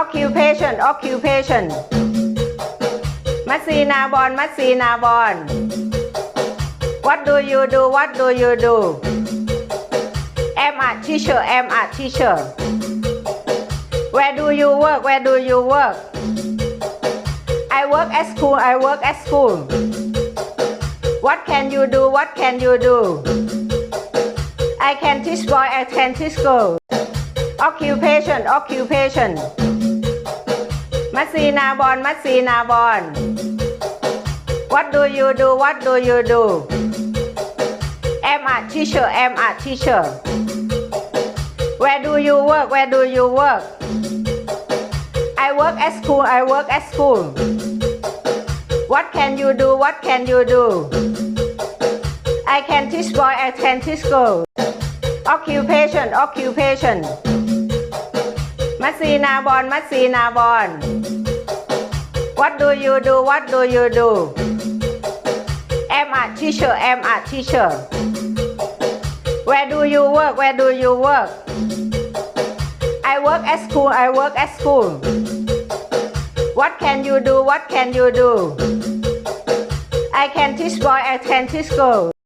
occupation occupation มัสซีนาบอนมัสซีนาบอน What do you do What do you do I'm a teacher I'm a teacher Where do you work Where do you work I work at school I work at school What can you do What can you do I can teach boy I can teach girl Occupation Occupation มัสซีนาบอนมัสซีนาบอน What do you do What do you do I'm a teacher I'm a teacher Where do you work Where do you work I work at school I work at school What can you do What can you do I can teach boy I can teach girl Occupation Occupation มัสซีนาบอนมัสซีนาบอน What do you do What do you do I'm a teacher I'm a teacher Where do you work Where do you work I work at school I work at school What can you do What can you do I can teach boy I can teach girl